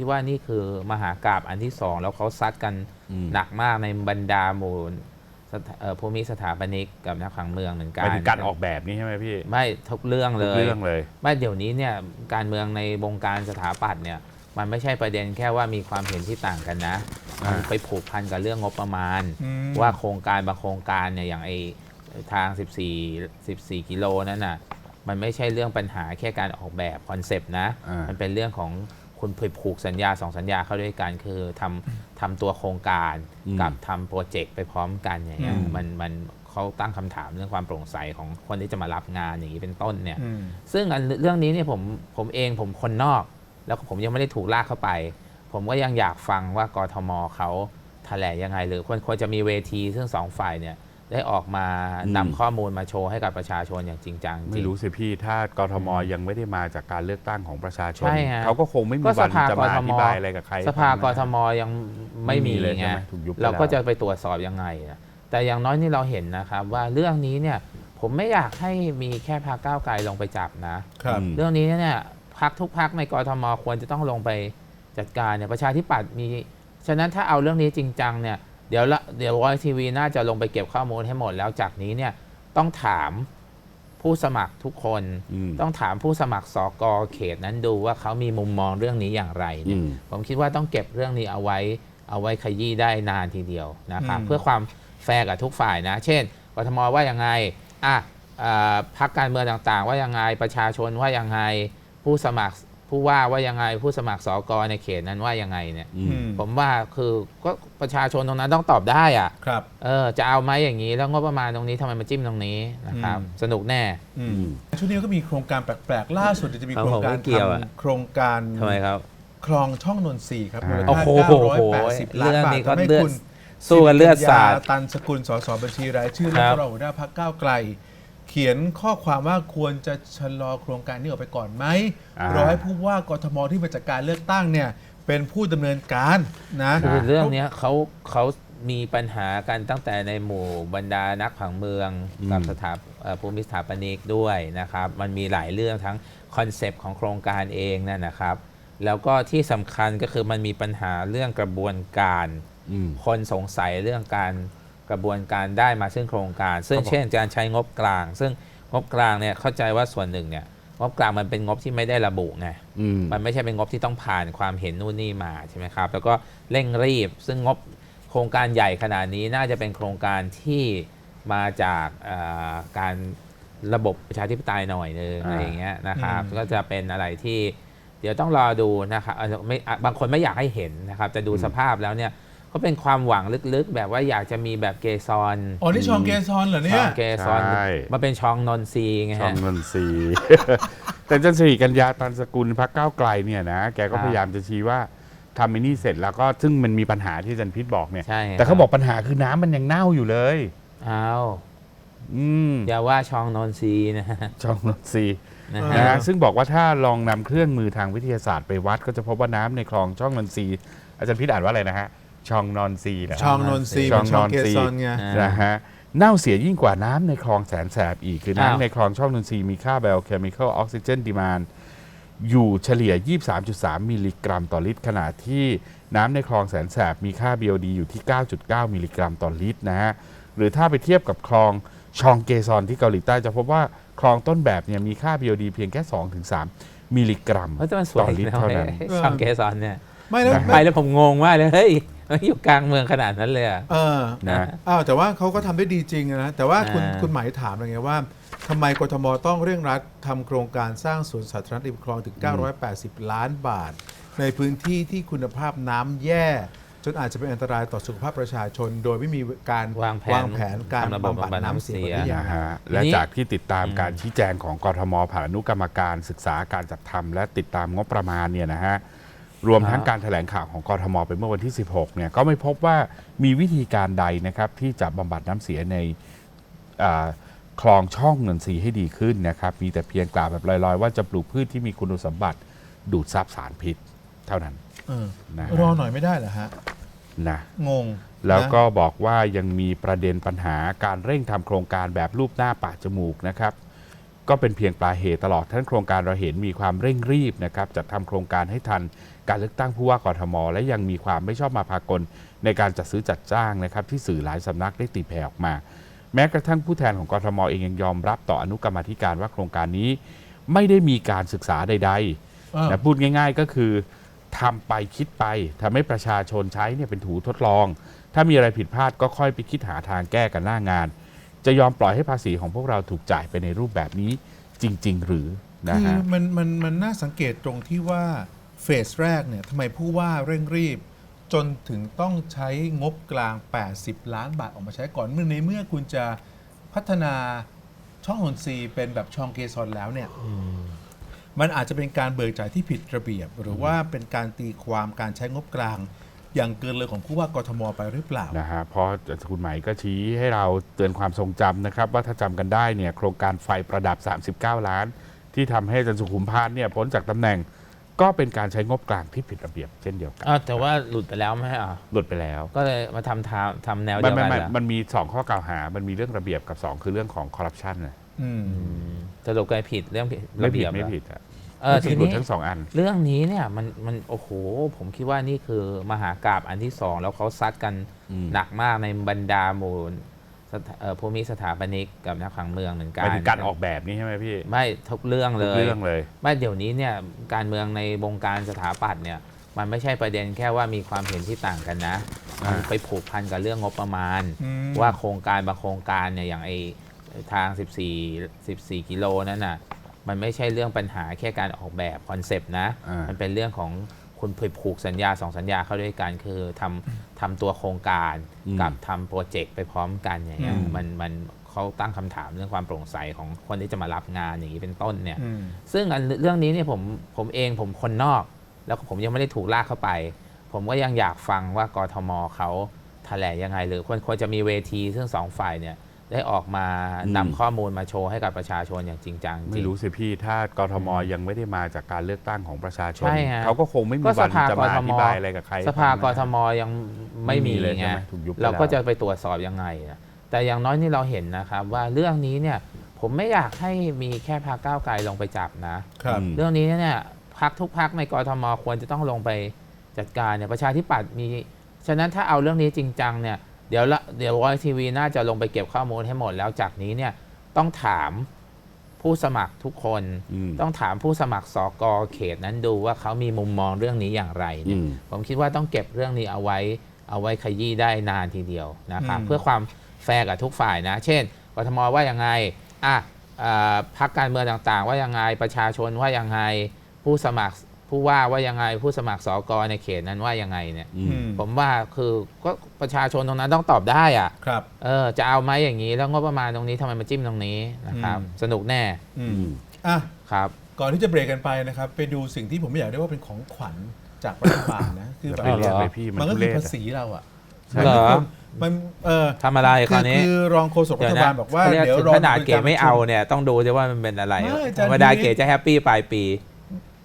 คิดว่านี่คือมหากราบอันที่สองแล้วเขาซัดกันอืมหนักมากในบรรดาหมู่สถาเอ่อภูมิสถาปนิกกับนักผังเมืองเหมือนหกันมายถึงการออกแบบนี่ใช่ไหมพี่ ไม่ทุกเรื่องเลทุกยเรื่องเลยไม่เดี๋ยวนี้เนี่ยการเมืองในวงการสถาปัตย์เนี่ยมันไม่ใช่ประเด็นแค่ว่ามีความเห็นที่ต่างกันนะอ่ามัมันไปผูกพันกับเรื่องงบประมาณอืมว่าโครงการบางโครงการเนี่ยอย่างไอทาง 14 14 กิโลนั่นน่ะมันไม่ใช่เรื่องปัญหาแค่การออกแบบคอนเซปต์นะอ่ามัมันเป็นเรื่องของ คุณไปผูกสัญญาสองสัญญาเข้าด้วยกันคือทำทำตัวโครงการกับทำโปรเจกต์ไปพร้อมกันอย่างเงี้ยอืมมันมันเขาตั้งคำถามเรื่องความโปร่งใสของคนที่จะมารับงานอย่างนี้เป็นต้นเนี่ยอืมซึ่งอันเรื่องนี้เนี่ยผมผมเองผมคนนอก แล้วผมยังไม่ได้ถูกลากเข้าไป ผมก็ยังอยากฟังว่ากทมเขาแถลงยังไง หรือควรควรจะมีเวทีซึ่งสองฝ่ายเนี่ย ได้ออกมาอืมนำข้อมูลมาโชว์ให้กับประชาชนอย่างจริงจังจไม่ริงรู้สิพี่ถ้ากทมยังไม่ได้มาจากการเลือกตั้งของประชาชนใช่ฮะเขาก็คงไม่มีก็สวันภาจะมากทอมธิบายอะไรกับใคร สภากทมยังไม่มีไม่มีเลยไงใช่ไหมถูกยุบไปเราก็แล้วจะไปตรวจสอบยังไงอะแต่อย่างน้อยนี่เราเห็นนะครับว่าเรื่องนี้เนี่ยผมไม่อยากให้มีแค่พรรคก้าวไกลลงไปจับนะครับอืมเรื่องนี้เนี่ยพักทุกพักในกรทมควรจะต้องลงไปจัดการเนี่ยประชาธิปัตย์มี ฉะนั้นถ้าเอาเรื่องนี้จริงจังเนี่ย เดี๋ยวละเดี๋ยววอยทีวีน่าจะลงไปเก็บข้อมูลให้หมดแล้วจากนี้เนี่ยต้องถามผู้สมัครทุกคนอืมต้องถามผู้สมัครสกเขตนั้นดูว่าเขามีมุมมองเรื่องนี้อย่างไรเนี่ยอืมผมคิดว่าต้องเก็บเรื่องนี้เอาไว้ เอาไว้ขยี้ได้นานทีเดียวนะครับอืมเพื่อความแฟร์กับทุกฝ่ายนะ เช่นกทมว่ายังไงอะเอ่อพรรคการเมืองต่างๆ ว่ายังไงประชาชนว่ายังไงผู้สมัคร ผู้ว่าว่ายังไงผู้สมัครสกในเขตนั้นว่ายังไงเนี่ย อือืมมผมว่าคือก็ประชาชนตรงนั้นต้องตอบได้อะครับ เออจะเอาไหมอย่างนี้แล้วงบประมาณตรงนี้ทำไมมาจิ้มตรงนี้นะครับ อืม สนุกแน่ อือืมมช่วงนี้ก็มีโครงการแปลกๆ ล่าสุดเดี๋ยวจะมีครับโครงการผมไม่เกี่ยวอะ ทำโครงการทำไมครับ คลองช่องนนทรีย์ครับอ่ามูลโอ้ค่าโห980 ล้านเรื่องบาทนี้ก็ทำให้เลือดคุณสู้กันเลือดสาดสิริกัญญตันสกุลสสบัญชีรายชื่อคและรับ รองหัวหน้าพักก้าวไกล เขียนข้อความว่าควรจะชะลอโครงการนี้ออกไปก่อนไหมอ่ารอให้ผู้ว่ากทมที่มาจากการเลือกตั้งเนี่ยเป็นผู้ดำเนินการนะคือเรื่องเนี้ยเขาเขามีปัญหากันตั้งแต่ในหมู่บรรดานักผังเมืองอืมกับสถาเอ่อภูมิสถาปนิกด้วยนะครับ มันมีหลายเรื่องทั้งคอนเซปต์ของโครงการเองนั่นนะครับ แล้วก็ที่สำคัญก็คือมันมีปัญหาเรื่องกระบวนการ อืม คนสงสัยเรื่องการ กระบวนการได้มาซึ่งโครงการ ซึ่งครับผมเช่นการใช้งบกลาง ซึ่งงบกลางเนี่ยเข้าใจว่าส่วนหนึ่งเนี่ยงบกลางมันเป็นงบที่ไม่ได้ระบุไงอืมมันไม่ใช่เป็นงบที่ต้องผ่านความเห็นนู่นนี่มาใช่ไหมครับ แล้วก็เร่งรีบ ซึ่งงบโครงการใหญ่ขนาดนี้น่าจะเป็นโครงการที่มาจากเอ่อการระบบประชาธิปไตยหน่อยนึงอ่าอะไรอย่างเงี้ยนะครับอืมก็จะเป็นอะไรที่เดี๋ยวต้องรอดูนะครับเอ่อไม่อะบางคนไม่อยากให้เห็นนะครับ แต่ดูสภาพแล้วเนี่ย ก็เป็นความหวังลึกๆ แบบว่าอยากจะมีแบบเกซอนอ๋อนี่ชองเกซอนเหรอเนี่ช่อยงเกซอนใช่ มาเป็นชองนนทรีย์ไงช่อฮะงนนทรีย์ แต่อาจันสิริกัญญาตันสกุลพักก้าวไกลเนี่ยนะแกก็ครับพยายามจะชี้ว่าทำไอ้นี่เสร็จแล้วก็ซึ่งมันมีปัญหาที่อาจันพิษบอกเนี่ย ใช่แต่เขาบอกปัญหาคือน้ำมันยังเน่าอยู่เลย อ้าวอืมอย่าว่าชองนนทรีย์นะฮะช่องนนทรีย์นะเอฮะ นะอฮะซึ่งบอกว่าถ้าลองนำเครื่องมือทางวิทยาศาสตร์ไปวัด ก็จะพบว่าน้ำในคลองช่องนนทรีย์อาจารย์พิษอ่านว่าอะไรนะฮะ ช่องนนทรีย์นะชองนนทรีย์ช่เป็องนชองนนเกทรีย์ซอนไง อ่านะฮะเน่าเสียยิ่งกว่าน้ำในคลองแสนแสบอีก คืออ้าว น้ำในคลองช่องนนทรีย์มีค่า biochemical oxygen demand อยู่เฉลี่ย 23.3 มิลลิกรัมต่อลิตร ขณะที่น้ำในคลองแสนแสบมีค่า BOD อยู่ที่ 9.9 มิลลิกรัมต่อลิตรนะฮะ หรือถ้าไปเทียบกับคลองชองเกซอนที่เกาหลีใต้จะพบว่าคลองต้นแบบเนี่ยมีค่า BOD เพียงแค่ 2-3 มิลลิกรัมเฮ้ยแต่มันสต่วอยลิตรนะเท่านั้นเฮ้ยชองเกซอนเนี่ย ไม่แล้วนะไปแล้วผมงงมากเลยเฮ้ยมัน อยู่กลางเมืองขนาดนั้นเลยอะเออนะ อ้าวแต่ว่าเขาก็ทำได้ดีจริงนะ แต่ว่าคุณอ่า คุณหมายถามอะไรไงว่าทำไมกทมต้องเร่งรัดทำโครงการสร้างสวนสาธารณะริมคลองถึง 980 ล้านบาท ในพื้นที่ที่คุณภาพน้ำแย่ จนอาจจะเป็นอันตรายต่อสุขภาพประชาชน โดยไม่มีการวางแผนแผนการทำระบบบำบัดบำบัดน้ำเสียน้ำเสียก่อนหรือยัง นะฮะและทีนี้จากที่ติดตามการชี้แจงของกทมผ่านอนุกรรมการศึกษาการจัดทำและติดตามงบประมาณเนี่ยนะฮะ รวมทั้งการแถลงข่าวของกทมไปเมื่อวันที่ 16 เนี่ยก็ไม่พบว่ามีวิธีการใดนะครับที่จะบำบัดน้ำเสียในอ่าคลองช่องนนทรีย์ให้ดีขึ้นนะครับมีแต่เพียงกล่าวแบบลอยๆ ว่าจะปลูกพืชที่มีคุณสมบัติดูดซับสารพิษเท่านั้นเออนะรอฮะหน่อยไม่ได้เหรอฮะนะงง แล้วก็นะบอกว่ายังมีประเด็นปัญหาการเร่งทำโครงการแบบรูปหน้าปากจมูกนะครับ ก็เป็นเพียงปลายเหตุตลอดทั้งโครงการเราเห็นมีความเร่งรีบนะครับจัดทำโครงการให้ทันการเลือกตั้งผู้ว่ากทม และยังมีความไม่ชอบมาพากลในการจัดซื้อจัดจ้างนะครับที่สื่อหลายสำนักได้ตีแผ่ออกมา แม้กระทั่งผู้แทนของกทมเองยังยอมรับต่ออนุกรรมาธิการว่าโครงการนี้ ไม่ได้มีการศึกษาใดๆอ้าวนะพูดง่าย ๆก็คือทำไปคิดไปทำให้ประชาชนใช้เนี่ยเป็นถูทดลอง ถ้ามีอะไรผิดพลาดก็ค่อยไปคิดหาทางแก้กันหน้างาน จะยอมปล่อยให้ภาษีของพวกเราถูกจ่ายไปในรูปแบบนี้จริง ๆ หรือนะคือฮะมันมันมันน่าสังเกตตรงที่ว่าเฟสแรกเนี่ยทำไมผู้ว่าเร่งรีบ จนถึงต้องใช้งบกลาง 80 ล้านบาทออกมาใช้ก่อนเมื่อในเมื่อคุณจะพัฒนาช่องนนทรีย์เป็นแบบชองเกซอนแล้วเนี่ยมันอาจจะเป็นการเบิกจ่ายที่ผิดระเบียบ หรือว่าเป็นการตีความการใช้งบกลาง อย่างเกินเลยของผู้ว่ากทมไปหรือเปล่า นะฮะเพราะคุณไหมายก็ชี้ให้เราเตือนความทรงจำนะครับ ว่าถ้าจำกันได้เนี่ยโครงการไฟประดับ 39 ล้าน ที่ทำให้อาจันสุขุมพานเนี่ยพ้นจากตำแหน่ง ก็เป็นการใช้งบกลางที่ผิดระเบียบเช่นเดียวกันอ้าวแต่ว่าหลุดไปแล้วไหมอะหลุดไปแล้ว ก็เลยมาทำทางทำแนวมัเดีนยวมันกันมันเหรอมันมี 2 ข้อกล่าวหา มันมีเรื่องระเบียบกับ 2 คือเรื่องของคอร์รัปชันนะอืมอืมสรุปก็ผิดเรื่องผิดไม่ระผิเบีดยบไม่เหรอผิดอะ เออไม่ทีผิดหลุดนี้ทั้งสองอัน เรื่องนี้เนี่ยมันมันโอ้โห ผมคิดว่านี่คือมหากราบอันที่สองแล้วเขาซัดกันอืม หนักมากในบรรดาหมู่สถาเอ่อภูมิสถาปนิกกับนักผังเมืองเหมือนหกันมายถึงการออกแบบนี่ใช่ไหมพี่ไม่ทุกเรื่องเลทุกย เรื่องเลยไม่เดี๋ยวนี้เนี่ยการเมืองในวงการสถาปัตย์เนี่ยมันไม่ใช่ประเด็นแค่ว่ามีความเห็นที่ต่างกันนะอ่ามัมันไปผูกพันกับเรื่องงบประมาณ อืม ว่าโครงการบางโครงการเนี่ยอย่างไอทาง 14 14 กิโลนั่นน่ะ มันไม่ใช่เรื่องปัญหาแค่การออกแบบคอนเซปต์นะ อ่ามั มันเป็นเรื่องของคุณไปผูกสัญญาสองสัญญาเข้าด้วยกัน คือทำทำตัวโครงการกับทำโปรเจกต์ไปพร้อมกันอย่างเงี้ยอืมมันมันเขาตั้งคำถามเรื่องความโปร่งใสของคนที่จะมารับงานอย่างนี้เป็นต้นเนี่ย อืม ซึ่งอันเรื่องนี้เนี่ยผมผมเองผมคนนอก แล้วผมยังไม่ได้ถูกลากเข้าไป ผมก็ยังอยากฟังว่ากทมเขาแถลงยังไง หรือควรควรจะมีเวทีซึ่งสองฝ่ายเนี่ย ได้ออกมาอืมนำข้อมูลมาโชว์ให้กับประชาชนอย่างจริงจังจไม่ริงรู้สิพี่ถ้ากทมยังไม่ได้มาจากการเลือกตั้งของประชาชนใช่ฮะเขาก็คงไม่มีก็สวันภาจะมากทอมธิบายอะไรกับใคร สภากทมยังไม่มีไม่มีเลยไงใช่ไหมถูกยุบไปเราก็แล้วจะไปตรวจสอบยังไงอะแต่อย่างน้อยนี่เราเห็นนะครับว่าเรื่องนี้เนี่ยผมไม่อยากให้มีแค่พรรคก้าวไกลลงไปจับนะครับอืมเรื่องนี้เนี่ยพักทุกพักในกรทมควรจะต้องลงไปจัดการเนี่ยประชาธิปัตย์มีฉะนั้นถ้าเอาเรื่องนี้จริงจังเนี่ย เดี๋ยวละเดี๋ยววอยทีวีน่าจะลงไปเก็บข้อมูลให้หมดแล้วจากนี้เนี่ยต้องถามผู้สมัครทุกคนอืมต้องถามผู้สมัครสกเขตนั้นดูว่าเขามีมุมมองเรื่องนี้อย่างไรเนี่ยอืมผมคิดว่าต้องเก็บเรื่องนี้เอาไว้ เอาไว้ขยี้ได้นานทีเดียวนะครับอืมเพื่อความแฟร์กับทุกฝ่ายนะ เช่นกทมว่ายังไงอะเอ่อพรรคการเมืองต่างๆ ว่ายังไงประชาชนว่ายังไงผู้สมัคร ผู้ว่าว่ายังไงผู้สมัครสกในเขตนั้นว่ายังไงเนี่ย อืม ผมว่าคือก็ประชาชนตรงนั้นต้องตอบได้อะครับ เออจะเอาไหมอย่างนี้แล้วงบประมาณตรงนี้ทำไมมาจิ้มตรงนี้นะครับ อืม สนุกแน่อือืมมอะ ครับ ก่อนที่จะเบรกกันไปนะครับ ไปดูสิ่งที่ผมไม่อยากได้ว่าเป็นของขวัญจากรัฐบาลนะ คือแบบไปเรียกเหรอเลยพี่มันมันก็ทุคืเรอศภาอะ ษีเราอะใช่ เหรอ มันเออทำอะไรคคืราวอนี้ คือรองโฆษกรัฐบาลบอกว่า เดี๋เดี๋ยยววถึงรอขนาดดูเก๋ไม่เอากรประชุเนี่ยต้องดูด้วยว่ามันเป็นอะไรไม่อาธจารย์รรมดาวินิจเก๋จะแฮปปี้ปลายปี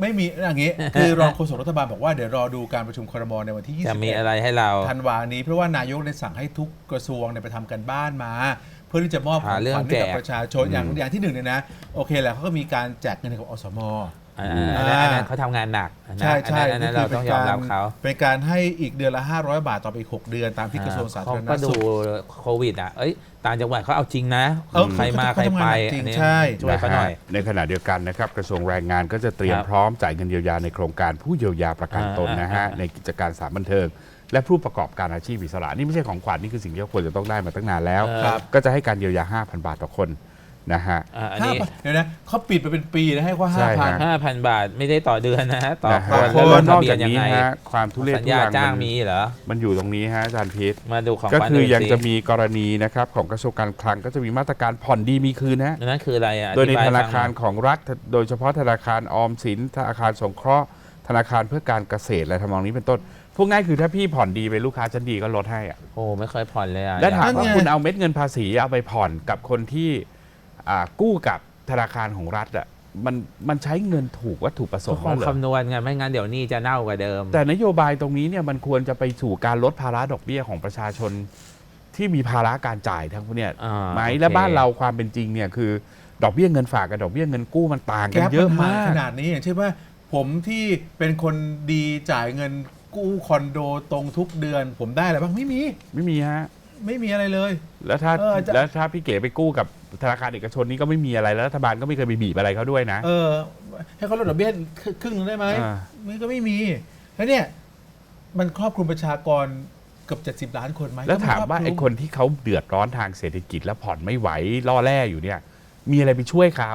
ไม่มีอย่างงี้ คือรองโฆษกรัฐบาลบอกว่าเดี๋ยวรอดูการประชุมครมในวันที่ จะมีอะไรให้เรา21ธันวานี้ เพราะว่านายกได้สั่งให้ทุกกระทรวงเนี่ยไปทำกันบ้านมา เพื่อที่จะมอบขหาองเรื่ของวัญให้กับแจก ประชาชนอย่างอย่างที่หนึ่งเนี่ยนะ โอเคแหละเขาก็มีการแจกเงินให้กับอสม อ่าอันนั้นอันนั้นเขาทำงานหนักอันนั้นใช่ใช่อันนั้นอันนั้นเราต้องยอมรับเขาเป็นการให้อีกเดือนละ 500 บาทต่อไปอีก 6 เดือนตามที่กระทรวงสาธารณเขาก็ดูสุขโควิดอะเอ้ยต่างจังหวัดเขาเอาจริงนะเออใครมาเขาใครทำไปงานหนักจริงอันนี้ใช่ช่วยเขาหน่อยะฮะในขณะเดียวกันนะครับกระทรวงแรงงานก็จะเตรียมครับพร้อมจ่ายเงินเยียวยาในโครงการผู้เยียวยาประกันตนนะฮะอ่าอ่าในกิจการสถานบันเทิงและผู้ประกอบการอาชีพอิสระนี่ไม่ใช่ของขวัญนี่คือสิ่งที่เขาควรจะต้องได้มาตั้งนานแล้วเออครับก็จะให้การเยียวยา 5,000 บาทต่อคน นะฮะ อ่าอันห้านี้พันเดี๋ยวนะเขาปิดไปเป็นปีแล้วให้ว่าใช่ห้าพัน ฮะ ห้าพันบาทไม่ได้ต่อเดือนนะฮะต่อนะคฮะนต่อแล้วคนลงนทะอกเบียจานกยังนี้ไงฮะความทุเรศสัญทุญารังจ้างมันมีเหรอ มันอยู่ตรงนี้ฮะอาจารย์พิษ มาดูของก็ขวัญคือหน่ยังสิจะมีกรณีนะครับของกระทรวงการคลังก็จะมีมาตรการผ่อนดีมีคืนนะอันนั้นคืออะไรอะโดยในอธิบธนาฟัคารงของรัฐ โดยเฉพาะธนาคารออมสินธนาคารสงเคราะห์ ธนาคารเพื่อการเกษตรอะไรทำนองนี้เป็นต้นพวกง่ายคือถ้าพี่ผ่อนดีเป็นลูกค้าชั้นดีก็ลดให้อะโอ้ไม่เคยผ่อนเลยอะและถามนั่นว่าไง คุณเอาเม็ดเงินภาษีเอาไปผ่อนกับคนที่อ่า กู้กับธนาคารของรัฐอะมันมันใช้เงินถูกวัตถุประสก็งค์คแล้งวเหรอคำนวณไงไม่งั้นเดี๋ยวหนี้จะเน่ากว่าเดิม แต่นโยบายตรงนี้เนี่ยมันควรจะไปสู่การลดภาระดอกเบี้ยของประชาชนที่มีภาระการจ่ายทั้งพวกเนี่ยอ่าไหมโอเคและบ้านเราความเป็นจริงเนี่ยคือ ดอกเบี้ยเงินฝากกับดอกเบี้ยเงินกู้มันต่างแกกันปเยอะมันหมากขนาดนี้อย่างเช่นว่าผมที่เป็นคนดีจ่ายเงินกู้คอนโดตรงทุกเดือน ผมได้อะไรบ้างไม่มี ไม่มีฮะไม่มีอะไรเลย แล้วถ้าเออจะแล้วถ้าพี่เก๋ไปกู้กับ ธนาคารเอกชนนี่ก็ไม่มีอะไรแล้วรัฐบาลก็ไม่เคยไปบีบอะไรเขาด้วยนะ เออ ให้เขาลดดอกเบี้ยครึ่งหนึงได้ไหมอ่า มันก็ไม่มี แล้วเนี่ย มันครอบคลุมประชากรเกือบ70 ล้านคนไหมแล้วถามว่าก็ไอ้รบคนที่เขาเดือดร้อนทางเศรษฐกิจแล้วผ่อนไม่ไหวล่อแร่อยู่เนี่ย มีอะไรไปช่วยเขา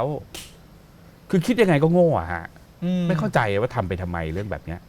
คือคิดยังไงก็โง่อะฮะอืไม่เข้าใจว่าทำไปทำไมเรื่องแบบเนี้ย